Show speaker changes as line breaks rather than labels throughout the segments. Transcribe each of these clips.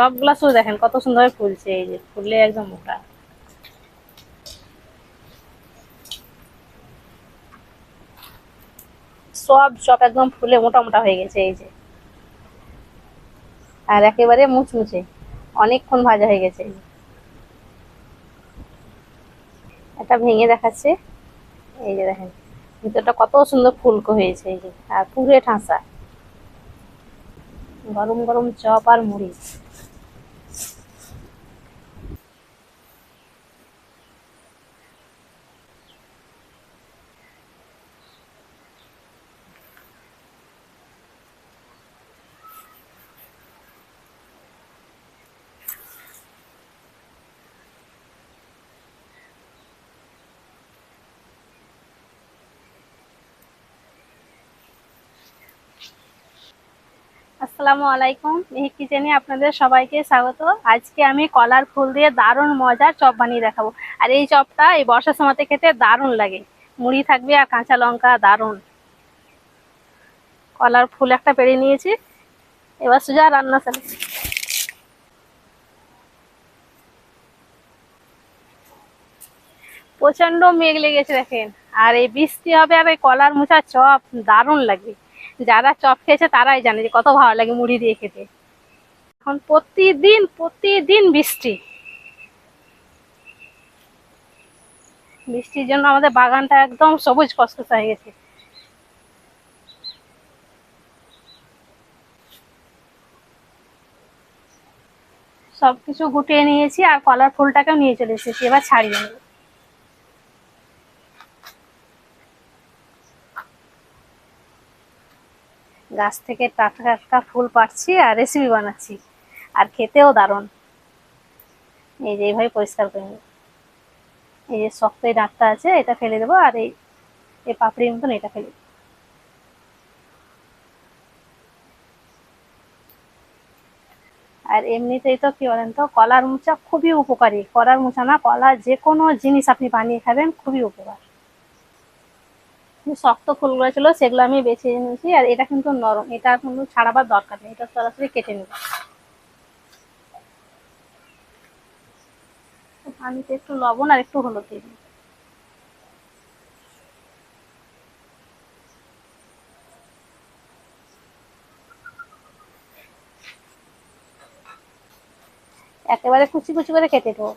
চপগুলা শুধু দেখেন, কত সুন্দর ফুলছে এই যে ফুললে একদম মোটা। সব চপ একদম ফুলে মোটা মোটা হয়ে গেছে এই যে। আর একেবারে মুচমুচে, অনেকক্ষণ ভাজা হয়ে গেছে। এটা ভেঙে দেখাচ্ছে। এই যে দেখেন, ভিতরটা কত সুন্দর ফুলকো হয়েছে এই যে, আর পুরে ঠাসা গরম গরম চপ আর মুড়ি। আসসালামু আলাইকুম। মেহিক কিচেনে আপনাদের সবাইকে স্বাগত। আজকে আমি কলার ফুল দিয়ে দারুণ মজার চপ বানিয়ে দেখাবো। আর এই চপটা এই বর্ষার সময়তে খেতে দারুণ লাগে। মুড়ি থাকবে আর কাঁচা লঙ্কা দারুণ। কলার ফুল একটা পেরে নিয়েছি। এবার সোজা রান্না চালে। প্রচণ্ড মেঘ লেগেছে দেখেন। আর এই বৃষ্টি হবে আর এই কলার মোচা চপ দারুণ লাগবে যারা চপ খেয়েছে তারাই জানে যে কত ভালো লাগে মুড়ি দিয়ে খেতে। এখন প্রতিদিন প্রতিদিন বৃষ্টি। বৃষ্টির জন্য আমাদের বাগানটা একদম সবুজ কসকসা হয়ে গেছে। সবকিছু গুটিয়ে নিয়েছি আর কলার ফুলটাকেও নিয়ে চলে এসেছি, এবার ছাড়িয়ে নেব। গাছ থেকে টাটকা টাটকা ফুল পাচ্ছি আর রেসিপি বানাচ্ছি। আর খেতেও দারুণ। এই যে এইভাবে পরিষ্কার করে নেব এই যে শক্ত এই ডাঁটটা আছে, এটা ফেলে দেবো আর এই এই পাপড়ির মতন এটা ফেলে। আর এমনিতেই তো কি বলেন তো, কলার মোচা খুবই উপকারী। কলার মোচা না কলার যে কোনো জিনিস আপনি বানিয়ে খাবেন, খুবই উপকার। শক্ত ফুলগুলো ছিল, সেগুলো আমি বেছে নিয়েছি, আর এটা কিন্তু নরম। এটা কিন্তু ছাড়াবার দরকার নেই, এটা সরাসরি কেটে নেব। পানিতে একটু লবণ আর একটু হলুদ দিয়ে দিই। একেবারে কুচি কুচি করে কেটে দেবো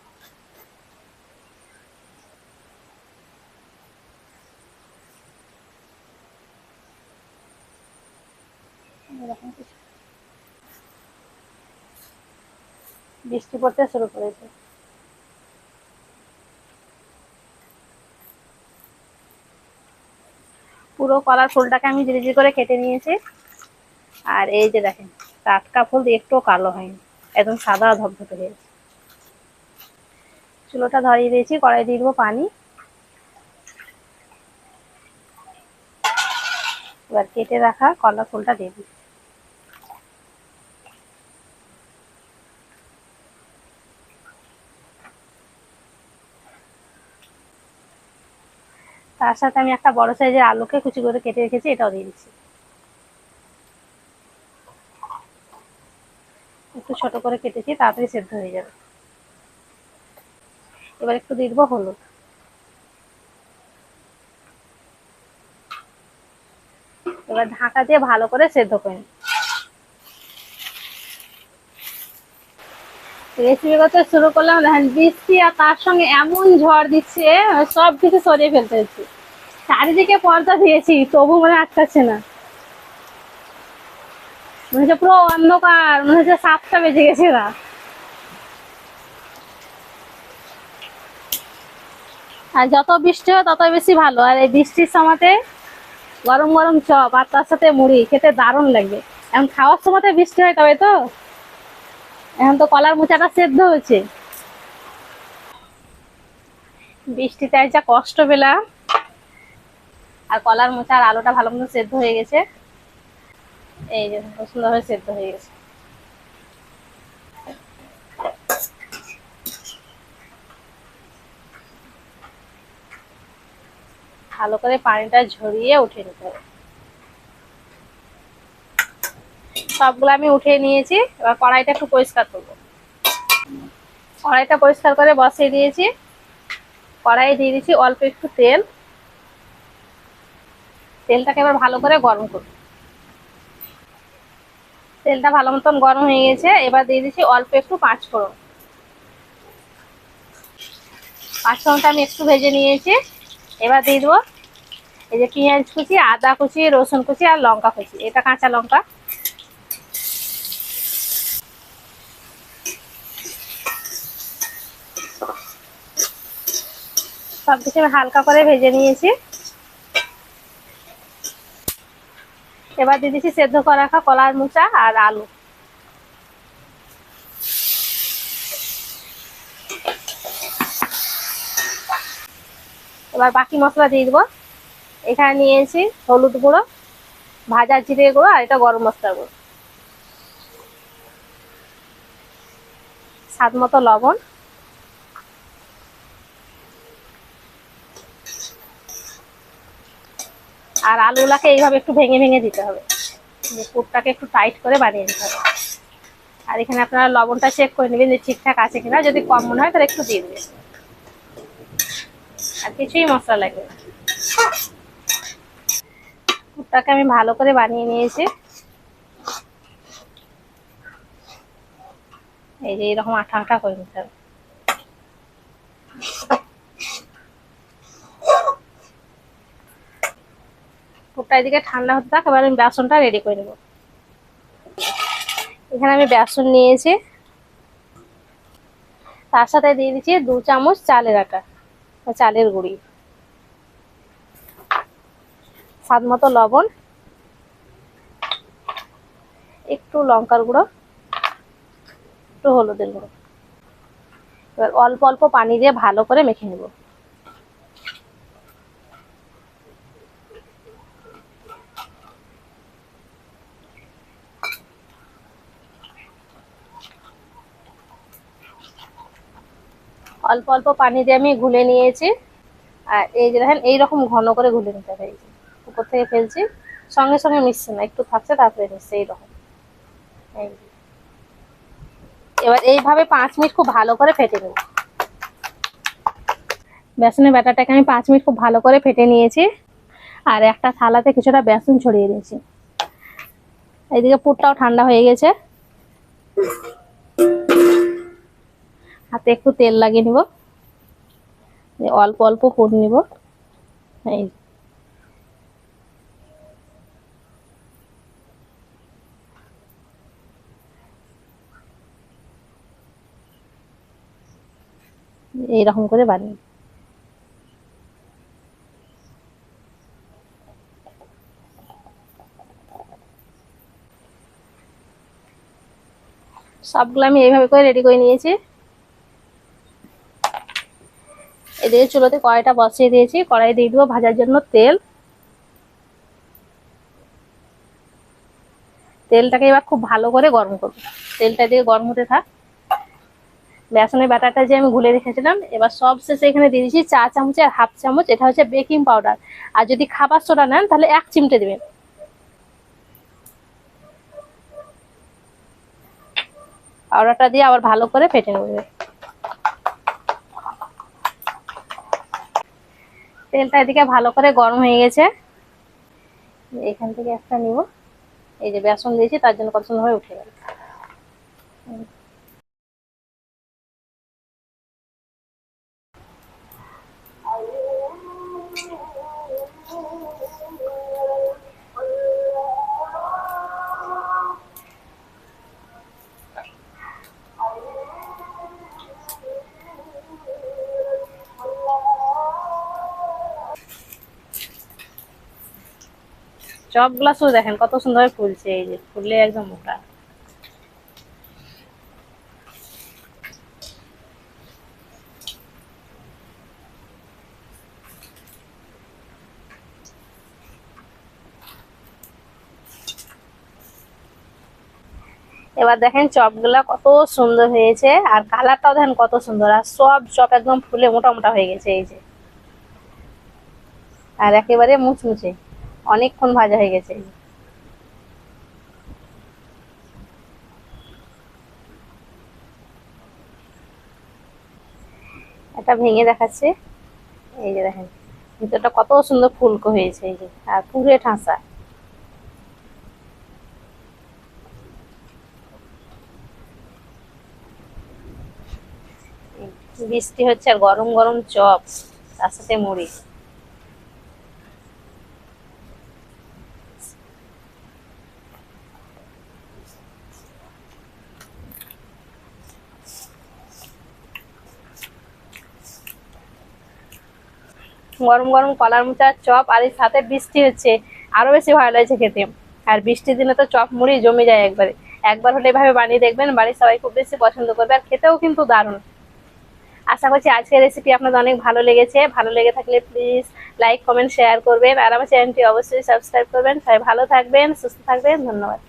বৃষ্টি পড়তে শুরু করেছে। পুরো কলার ফুলটাকে আমি ধীরে করে কেটে নিয়েছি। আর এই যে দেখেন, টাটকা ফুল একটু কালো হয়নি, একদম সাদা ধপধপে হয়েছে চুলোটা ধরিয়ে দিয়েছি কড়াই দিয়ে পানি। এবার কেটে রাখা কলা ফুলটা দিয়ে দিই তার সাথে আমি একটা বড় সাইজের আলুকে কুচি করে কেটে রেখেছি, এটাও দিয়ে দিচ্ছি। একটু ছোট করে কেটেছি, তাড়াতাড়ি সেদ্ধ হয়ে যাবে। এবার একটু দিয়ে দেবো হলুদ। এবার ঢাকা দিয়ে ভালো করে সেদ্ধ করে রেসিপি করতে শুরু করলাম। দেখেন, বৃষ্টি আর তার সঙ্গে এমন ঝড় দিচ্ছে সব কিছু সরিয়ে ফেলতে হচ্ছে। চারিদিকে পর্দা দিয়েছি, তবু মনে আটকাচ্ছে না। মনে হচ্ছে পুরো অন্ধকার, মনে হচ্ছে সাতটা বেজে গেছে না আর যত বৃষ্টি হয় তত বেশি ভালো। আর এই বৃষ্টির সময়তে গরম গরম চপ আর তার সাথে মুড়ি খেতে দারুণ লাগবে এখন খাওয়ার সময়তে বৃষ্টি হয় তবে তো? এখন তো কলার মোচাটা সেদ্ধ হয়েছে। বৃষ্টিতে যা কষ্ট পেলাম। আর কলার মোচা আর আলুটা ভালো মতো সেদ্ধ হয়ে গেছে। এই যে সুন্দরভাবে সেদ্ধ হয়ে গেছে। ভালো করে পানিটা ঝরিয়ে উঠে নিতে হবে। সবগুলো আমি উঠিয়ে নিয়েছি। এবার কড়াইটা একটু পরিষ্কার করব। কড়াইটা পরিষ্কার করে বসিয়ে দিয়েছি। কড়াই দিয়ে দিয়েছি অল্প একটু তেল। তেলটাকে এবার ভালো করে গরম করব। তেলটা ভালো মতন গরম হয়ে গেছে। এবার দিয়ে দিচ্ছি অল্প একটু পাঁচ ফোড়ন পাঁচ ফোড়নটা আমি একটু ভেজে নিয়েছি। এবার দিয়ে দেবো এই যে পেঁয়াজ কুচি, আদা কুচি, রসুন কুচি আর লঙ্কা কুচি। এটা কাঁচা লঙ্কা। সব কিছু হালকা করে ভেজে নিয়েছি। এবার দিয়ে দিচ্ছি সেদ্ধ করা রাখা কলার মোচা আর আলু। এবার বাকি মশলা দিয়ে দেবো। এখানে নিয়েছি হলুদ গুঁড়ো, ভাজা জিরে গুঁড়ো আর এটা গরম মশলা গুঁড়ো। স্বাদ মতো লবণ। আর আলুগুলাকে এইভাবে একটু ভেঙে ভেঙে দিতে হবে। পুরটাকে একটু টাইট করে বানিয়ে দিতে হবে। আর এখানে আপনারা লবণটা চেক করে নেবেন যে ঠিকঠাক আছে কিনা। যদি কম মনে হয় তাহলে একটু দিয়ে দেবেন। আর কিছুই মশলা লাগবে। পুরটাকে আমি ভালো করে বানিয়ে নিয়েছি। এই যে এরকম আঠা আঠা করে নিতে হবে। পুরটা এদিকে ঠান্ডা হতে থাক, এবার আমি বেসনটা রেডি করে নেব। এখানে আমি বেসন নিয়েছি। তার সাথে দিয়ে দিচ্ছি দু চামচ চালের আটা চালের গুঁড়ি। স্বাদ মতো লবণ। একটু লঙ্কার গুঁড়ো। একটু হলুদের গুঁড়ো। এবার অল্প অল্প পানি দিয়ে ভালো করে মেখে নেব। অল্প অল্প পানি দিয়ে আমি গুলে নিয়েছি। আর এই যে দেখেন, এইরকম ঘন করে গুলে নিতে হবে। এই যে উপর থেকে ফেলছি, সঙ্গে সঙ্গে মিশছে না, একটু থাকছে, তারপরে মিশছে, এইরকম। এই এবার এইভাবে পাঁচ মিনিট খুব ভালো করে ফেটে নেব। বেসনের ব্যাটারটাকে আমি পাঁচ মিনিট খুব ভালো করে ফেটে নিয়েছি। আর একটা থালাতে কিছুটা বেসন ছড়িয়ে দিয়েছি। এইদিকে পুরটাও ঠান্ডা হয়ে গেছে। হাতে একটু তেল লাগিয়ে নিব। অল্প অল্প পুর নিব। এই এইরকম করে বানিয়ে সবগুলো আমি এইভাবে করে রেডি করে নিয়েছি। এদিকে চুলোতে কড়াইটা বসিয়ে দিয়েছি। কড়াই দিয়ে দেবো ভাজার জন্য তেল। তেলটাকে এবার খুব ভালো করে গরম করব। তেলটা দিয়ে গরম হতে থাক। বেসনের ব্যাটারটা যে আমি গুলে রেখেছিলাম, এবার সব শেষে এখানে দিয়ে দিচ্ছি চা চামচ আর হাফ চামচ। এটা হচ্ছে বেকিং পাউডার। আর যদি খাবার সোডা নেন, তাহলে এক চিমটে দেবেন। পাউডারটা দিয়ে আবার ভালো করে ফেটে নেবে। তেলটা এদিকে ভালো করে গরম হয়ে গেছে। এখান থেকে একটা নিব। এই যে বেসন দিয়েছি, তার জন্য কত সুন্দরভাবে উঠে গেল। চপগুলা শুধু দেখেন, কত সুন্দর ফুলছে, এই যে ফুললে একদম মোটা। এবার দেখেন চপগুলা কত সুন্দর হয়েছে, আর কালারটাও দেখেন কত সুন্দর, আর সব চপ একদম ফুলে মোটা মোটা হয়ে গেছে, এই যে। আর একেবারে মুচমুচে। অনেকক্ষণ ভাজা হয়ে গেছে। এটা ভেঙে দেখাচ্ছে। এই যে দেখেন, ভিতরটা কত সুন্দর ফুলকো হয়েছে এই যে, আর পুরে ঠাঁসা বৃষ্টি হচ্ছে আর গরম গরম চপ, তার সাথে মুড়ি। গরম গরম কলার মোচার চপ আর এর সাথে বৃষ্টি হচ্ছে। আরও বেশি ভালো লাগছে খেতে। আর বৃষ্টির দিনে তো চপ মুড়ি জমে যায় একবারে। একবার হলে এভাবে বানিয়ে দেখবেন, বাড়ির সবাই খুব বেশি পছন্দ করবে আর খেতেও কিন্তু দারুণ। আশা করছি আজকের রেসিপি আপনাদের অনেক ভালো লেগেছে। ভালো লেগে থাকলে প্লিজ লাইক কমেন্ট শেয়ার করবেন। আর আমার চ্যানেলটি অবশ্যই সাবস্ক্রাইব করবেন। সবাই ভালো থাকবেন, সুস্থ থাকবেন। ধন্যবাদ।